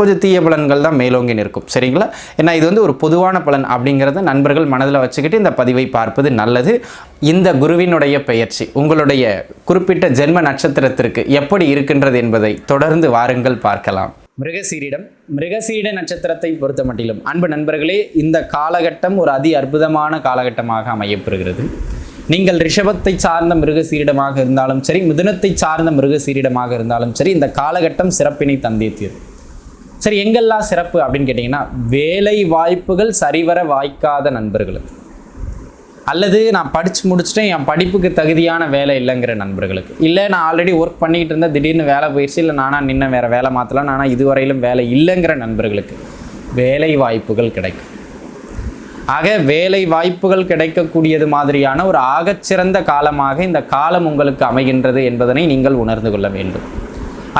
கொஞ்சம் தீய பலன்கள் தான் மேலோங்கி நிற்கும். சரிங்களா? ஏன்னா இது வந்து ஒரு பொதுவான பலன் அப்படிங்கிறத நண்பர்கள் மனதில் வச்சுக்கிட்டு இந்த பதிவை பார்ப்பது நல்லது. இந்த குருவினுடைய பெயர்ச்சி உங்களுடைய குறிப்பிட்ட ஜென்ம நட்சத்திரத்திற்கு எப்படி இருக்கின்றது என்பதை தொடர்ந்து வாருங்கள் பார்க்கலாம். மிருகசீரிடம் மிருகசீட நட்சத்திரத்தை பொறுத்த மட்டிலும் அன்பு நண்பர்களே இந்த காலகட்டம் ஒரு அதி அற்புதமான காலகட்டமாக அமையப்பெறுகிறது. நீங்கள் ரிஷபத்தை சார்ந்த மிருகசீரிடமாக இருந்தாலும் சரி மிதுனத்தை சார்ந்த மிருகசீரிடமாக இருந்தாலும் சரி இந்த காலகட்டம் சிறப்பினை தந்தேத்தியது சரி எங்கெல்லாம் சிறப்பு அப்படின்னு கேட்டிங்கன்னா வேலை வாய்ப்புகள் சரிவர வாய்க்காத நண்பர்களுக்கு. அல்லது நான் படித்து முடிச்சுட்டேன் என் படிப்புக்கு தகுதியான வேலை இல்லைங்கிற நண்பர்களுக்கு. இல்லை நான் ஆல்ரெடி ஒர்க் பண்ணிக்கிட்டு இருந்தேன் திடீர்னு வேலை போயிடுச்சு இல்லை நானாக நின்ன வேறு வேலை மாற்றலாம் நானாக இதுவரையிலும் வேலை இல்லைங்கிற நண்பர்களுக்கு வேலை வாய்ப்புகள் கிடைக்கும். ஆக வேலை வாய்ப்புகள் கிடைக்கக்கூடியது மாதிரியான ஒரு ஆகச்சிறந்த காலமாக இந்த காலம் உங்களுக்கு அமைகின்றது என்பதனை நீங்கள் உணர்ந்து கொள்ள வேண்டும்.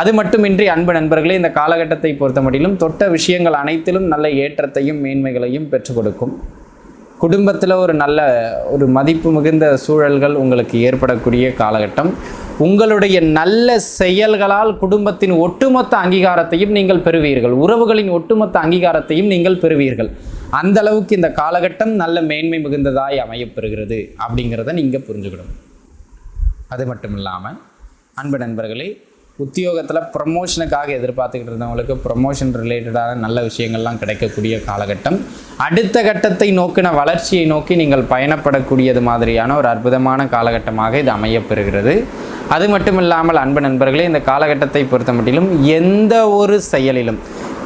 அது மட்டுமின்றி அன்பு நண்பர்களே இந்த காலகட்டத்தை பொறுத்த மட்டிலும் தொட்ட விஷயங்கள் அனைத்திலும் நல்ல ஏற்றத்தையும் மேன்மைகளையும் பெற்றுக் கொடுக்கும். குடும்பத்தில் ஒரு நல்ல ஒரு மதிப்பு மிகுந்த சூழல்கள் உங்களுக்கு ஏற்படக்கூடிய காலகட்டம். உங்களுடைய நல்ல செயல்களால் குடும்பத்தின் ஒட்டுமொத்த அங்கீகாரத்தையும் நீங்கள் பெறுவீர்கள். உறவுகளின் ஒட்டுமொத்த அங்கீகாரத்தையும் நீங்கள் பெறுவீர்கள். அந்த அளவுக்கு இந்த காலகட்டம் நல்ல மேன்மை மிகுந்ததாய் அமையப்பெறுகிறது அப்படிங்கிறத நீங்கள் புரிஞ்சுக்கணும். அது மட்டும் இல்லாமல் அன்பு நண்பர்களே உத்தியோகத்தில் ப்ரமோஷனுக்காக எதிர்பார்த்துக்கிட்டு இருந்தவங்களுக்கு ப்ரமோஷன் ரிலேட்டடான நல்ல விஷயங்கள்லாம் கிடைக்கக்கூடிய காலகட்டம். அடுத்த கட்டத்தை நோக்கின வளர்ச்சியை நோக்கி நீங்கள் பயணப்படக்கூடியது மாதிரியான ஒரு அற்புதமான காலகட்டமாக இது அமையப்பெறுகிறது. அது மட்டும் இல்லாமல் அன்பு நண்பர்களே இந்த காலகட்டத்தை பொறுத்த மட்டிலும் எந்த ஒரு செயலிலும்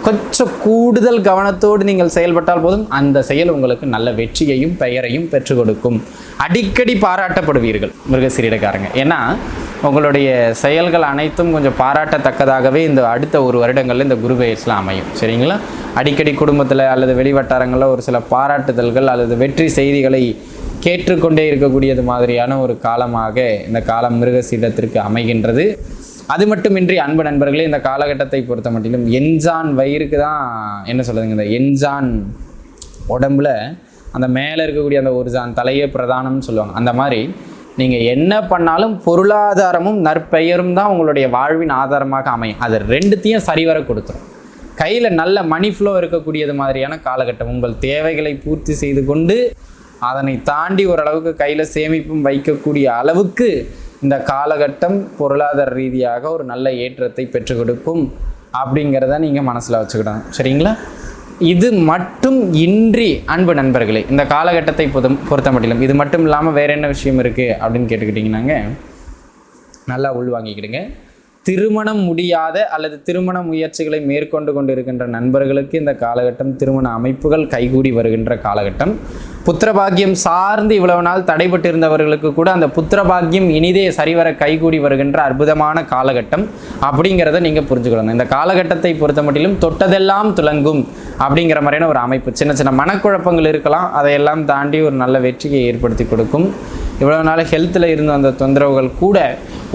கொஞ்சம் கூடுதல் கவனத்தோடு நீங்கள் செயல்பட்டால் போதும் அந்த செயல் உங்களுக்கு நல்ல வெற்றியையும் பெயரையும் பெற்றுக் கொடுக்கும். அடிக்கடி பாராட்டப்படுவீர்கள் மிருகசீரிடக்காரங்க. ஏன்னா உங்களுடைய செயல்கள் அனைத்தும் கொஞ்சம் பாராட்டத்தக்கதாகவே இந்த அடுத்த ஒரு வருடங்களில் இந்த குரு பெயர்ஸ்லாம் அமையும். சரிங்களா? அடிக்கடி குடும்பத்தில் அல்லது வெளிவட்டாரங்களில் ஒரு சில பாராட்டுதல்கள் அல்லது வெற்றி செய்திகளை கேட்டுக்கொண்டே இருக்கக்கூடியது மாதிரியான ஒரு காலமாக இந்த காலம் மிருகசீடத்திற்கு அமைகின்றது. அது மட்டுமின்றி அன்பு நண்பர்களே இந்த காலகட்டத்தை பொறுத்த மட்டிலும் என்ஜான் வயிறுக்கு தான் என்ன சொல்கிறதுங்க இந்த என்ஜான் உடம்புல அந்த மேலே இருக்கக்கூடிய அந்த ஒரு ஜான் தலையே பிரதானம்னு சொல்லுவாங்க. அந்த மாதிரி நீங்கள் என்ன பண்ணாலும் பொருளாதாரமும் நற்பெயரும் தான் உங்களுடைய வாழ்வின் ஆதாரமாக அமையும். அது ரெண்டுத்தையும் சரிவர கொடுத்துரும். கையில் நல்ல மணி ஃப்ளோ இருக்கக்கூடியது மாதிரியான காலகட்டம். உங்கள் தேவைகளை பூர்த்தி செய்து கொண்டு அதனை தாண்டி ஓரளவுக்கு கையில் சேமிப்பும் வைக்கக்கூடிய அளவுக்கு இந்த காலகட்டம் பொருளாதார ரீதியாக ஒரு நல்ல ஏற்றத்தை பெற்றுக் கொடுக்கும் அப்படிங்கிறத நீங்கள் மனசில் வச்சுக்கிடணும். சரிங்களா? இது மட்டும் இன்றி அன்பு நண்பர்களே இந்த காலகட்டத்தை பொது பொறுத்த மட்டிலும் இது மட்டும் இல்லாமல் வேற என்ன விஷயம் இருக்குது அப்படின்னு கேட்டுக்கிட்டிங்கன்னாங்க? நல்லா உள்வாங்கிக்கிடுங்க. திருமணம் முடியாத அல்லது திருமண முயற்சிகளை மேற்கொண்டு கொண்டிருக்கின்ற நண்பர்களுக்கு இந்த காலகட்டம் திருமண அமைப்புகள் கைகூடி வருகின்ற காலகட்டம். புத்திரபாக்கியம் சார்ந்து இவ்வளவு நாள் தடைபட்டிருந்தவர்களுக்கு கூட அந்த புத்திரபாக்கியம் இனிதே சரிவர கைகூடி வருகின்ற அற்புதமான காலகட்டம் அப்படிங்கிறத நீங்கள் புரிஞ்சுக்கணும். இந்த காலகட்டத்தை பொறுத்த மட்டிலும் தொட்டதெல்லாம் துலங்கும் அப்படிங்கிற மாதிரியான ஒரு அமைப்பு. சின்ன சின்ன மனக்குழப்பங்கள் இருக்கலாம் அதையெல்லாம் தாண்டி ஒரு நல்ல வெற்றியை ஏற்படுத்தி கொடுக்கும். இவ்வளோ நாள் ஹெல்த்தில் இருந்த அந்த தொந்தரவுகள் கூட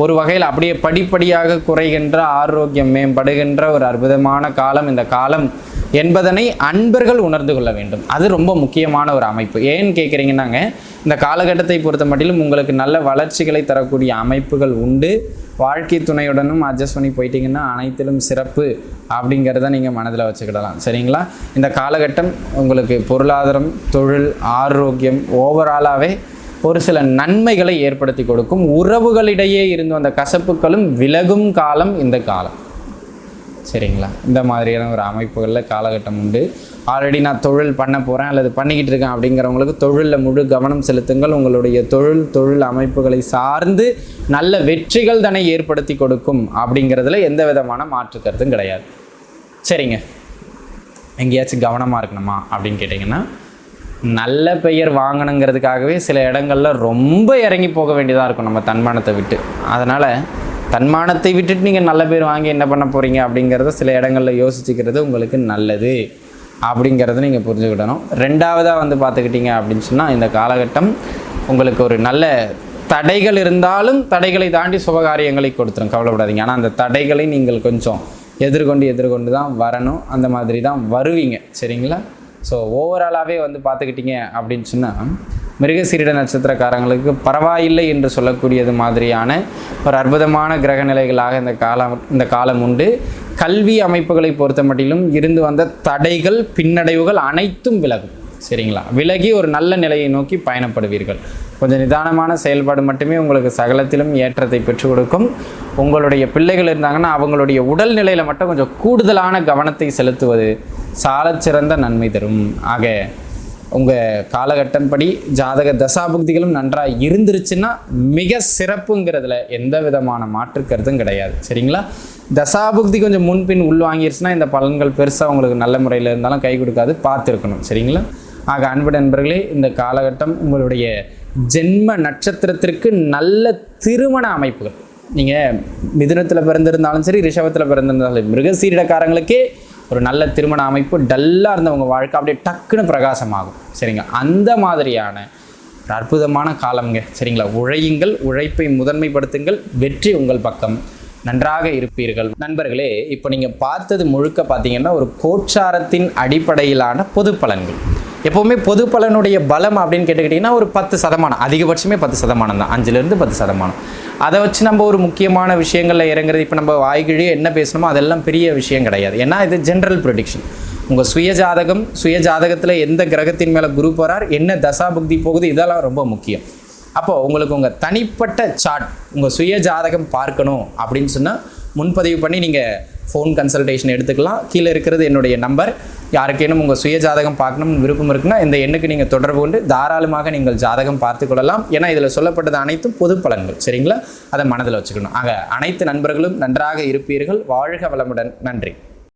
ஒரு வகையில் அப்படியே படிப்படியாக குறைகின்ற ஆரோக்கியம் மேம்படுகின்ற ஒரு அற்புதமான காலம். இந்த காலம் என்பதனை அன்பர்கள் உணர்ந்து கொள்ள வேண்டும். அது ரொம்ப முக்கியமான ஒரு அமைப்பு. ஏன்னு கேட்குறீங்கன்னாங்க இந்த காலகட்டத்தை பொறுத்த மட்டிலும் உங்களுக்கு நல்ல வளர்ச்சிகளை தரக்கூடிய அமைப்புகள் உண்டு. வாழ்க்கை துணையுடனும் அட்ஜஸ்ட் பண்ணி போயிட்டீங்கன்னா அனைத்திலும் சிறப்பு அப்படிங்கிறத நீங்கள் மனதில் வச்சுக்கிடலாம். சரிங்களா? இந்த காலகட்டம் உங்களுக்கு பொருளாதாரம் தொழில் ஆரோக்கியம் ஓவராலாகவே ஒரு சில நன்மைகளை ஏற்படுத்தி கொடுக்கும். உறவுகளிடையே இருந்து அந்த கசப்புகளும் விலகும் காலம் இந்த காலம். சரிங்களா? இந்த மாதிரியான ஒரு அமைப்புகளில் காலகட்டம் உண்டு. ஆல்ரெடி நான் தொழில் பண்ண போகிறேன் அல்லது பண்ணிக்கிட்டு இருக்கேன் அப்படிங்கிறவங்களுக்கு தொழிலில் முழு கவனம் செலுத்துங்கள். உங்களுடைய தொழில் தொழில் அமைப்புகளை சார்ந்து நல்ல வெற்றிகள் தானே ஏற்படுத்தி கொடுக்கும் அப்படிங்கிறதுல எந்த விதமான மாற்றுக்கருத்தும் கிடையாது. சரிங்க. எங்கேயாச்சும் கவனமாக இருக்கணுமா அப்படின்னு கேட்டிங்கன்னா நல்ல பெயர் வாங்கணுங்கிறதுக்காகவே சில இடங்களில் ரொம்ப இறங்கி போக வேண்டியதாக இருக்கும் நம்ம தன்மானத்தை விட்டு. அதனால் தன்மானத்தை விட்டுட்டு நீங்கள் நல்ல பேர் வாங்கி என்ன பண்ண போகிறீங்க அப்படிங்கிறத சில இடங்களில் யோசிச்சுக்கிறது உங்களுக்கு நல்லது அப்படிங்கிறத நீங்கள் புரிஞ்சுக்கிடணும். ரெண்டாவதாக வந்து பார்த்துக்கிட்டீங்க அப்படின்னு சொன்னால் இந்த காலகட்டம் உங்களுக்கு ஒரு நல்ல தடைகள் இருந்தாலும் தடைகளை தாண்டி சுபகாரியங்களை கொடுத்துரும். கவலைப்படாதீங்க. ஆனால் அந்த தடைகளை நீங்கள் கொஞ்சம் எதிர்கொண்டு எதிர்கொண்டு தான் வரணும். அந்த மாதிரி தான் வருவீங்க. சரிங்களா? ஸோ ஓவராலாகவே வந்து பார்த்துக்கிட்டிங்க அப்படின்னு சொன்னால் மிருகசீரிட நட்சத்திரக்காரங்களுக்கு பரவாயில்லை என்று சொல்லக்கூடியது மாதிரியான ஒரு அற்புதமான கிரக நிலைகளாக இந்த காலம் இந்த காலம் உண்டு. கல்வி அமைப்புகளை பொறுத்த மட்டிலும் இருந்து வந்த தடைகள் பின்னடைவுகள் அனைத்தும் விலகும். சரிங்களா? விலகி ஒரு நல்ல நிலையை நோக்கி பயணப்படுவீர்கள். கொஞ்சம் நிதானமான செயல்பாடு மட்டுமே உங்களுக்கு சகலத்திலும் ஏற்றத்தை பெற்றுக் கொடுக்கும். உங்களுடைய பிள்ளைகள் இருந்தாங்கன்னா அவங்களுடைய உடல்நிலையில் மட்டும் கொஞ்சம் கூடுதலான கவனத்தை செலுத்துவது சாலச்சிறந்த நன்மை தரும். ஆக உங்கள் காலகட்டம்படி ஜாதக தசாபுக்திகளும் நன்றாக இருந்துருச்சுன்னா மிக சிறப்புங்கிறதுல எந்த விதமான மாற்று கருத்தும் கிடையாது. சரிங்களா? தசாபுக்தி கொஞ்சம் முன்பின் உள்வாங்கிருச்சுன்னா இந்த பலன்கள் பெருசாக உங்களுக்கு நல்ல முறையில் இருந்தாலும் கை கொடுக்காது பார்த்துருக்கணும். சரிங்களா? ஆக அன்பு நண்பர்களே இந்த காலகட்டம் உங்களுடைய ஜென்ம நட்சத்திரத்திற்கு நல்ல திருமண அமைப்புகள். நீங்கள் மிதுனத்தில் பிறந்திருந்தாலும் சரி ரிஷபத்தில் பிறந்திருந்தாலும் சரி மிருகசீரிடக்காரங்களுக்கே ஒரு நல்ல திருமண அமைப்பு டல்லாக இருந்தவங்க வாழ்க்கை அப்படியே டக்குன்னு பிரகாசமாகும். சரிங்க? அந்த மாதிரியான ஒரு அற்புதமான காலம்ங்க. சரிங்களா? உழையுங்கள் உழைப்பை முதன்மைப்படுத்துங்கள் வெற்றி உங்கள் பக்கம். நன்றாக இருப்பீர்கள். நண்பர்களே இப்போ நீங்கள் பார்த்தது முழுக்க பார்த்தீங்கன்னா ஒரு கோச்சாரத்தின் அடிப்படையிலான பொது பலன்கள் எப்போவுமே பொது பலனுடைய பலம் அப்படின்னு கேட்டுக்கிட்டிங்கன்னா ஒரு பத்து சதமானம். அதிகபட்சமே பத்து சதமானம் தான். அஞ்சுலேருந்து பத்து சதமானம். அதை வச்சு நம்ம ஒரு முக்கியமான விஷயங்களில் இறங்குறது இப்போ நம்ம வாய்கிழியே என்ன பேசணுமோ அதெல்லாம் பெரிய விஷயம் கிடையாது. ஏன்னா இது ஜென்ரல் ப்ரொடிக்ஷன் உங்கள் சுய ஜாதகம் சுய ஜாதகத்தில் எந்த கிரகத்தின் மேலே குரு போகிறார் என்ன தசா புக்தி போகுது இதெல்லாம் ரொம்ப முக்கியம். அப்போது உங்களுக்கு உங்கள் தனிப்பட்ட சார்ட் உங்கள் சுய ஜாதகம் பார்க்கணும் அப்படின்னு சொன்னால் முன்பதிவு பண்ணி நீங்கள் ஃபோன் கன்சல்டேஷன் எடுத்துக்கலாம். கீழே இருக்கிறது என்னுடைய நம்பர் யாருக்கேனும் உங்கள் சுய ஜாதகம் பார்க்கணும்னு விருப்பம் இருக்குன்னா இந்த எண்ணுக்கு நீங்கள் தொடர்பு கொண்டு தாராளமாக நீங்கள் ஜாதகம் பார்த்து கொள்ளலாம். ஏன்னா இதில் சொல்லப்பட்டது அனைத்தும் பொது பலன்கள். சரிங்களா? அதை மனதில் வச்சுக்கணும். ஆக அனைத்து நண்பர்களும் நன்றாக இருப்பீர்கள். வாழ்க வளமுடன். நன்றி.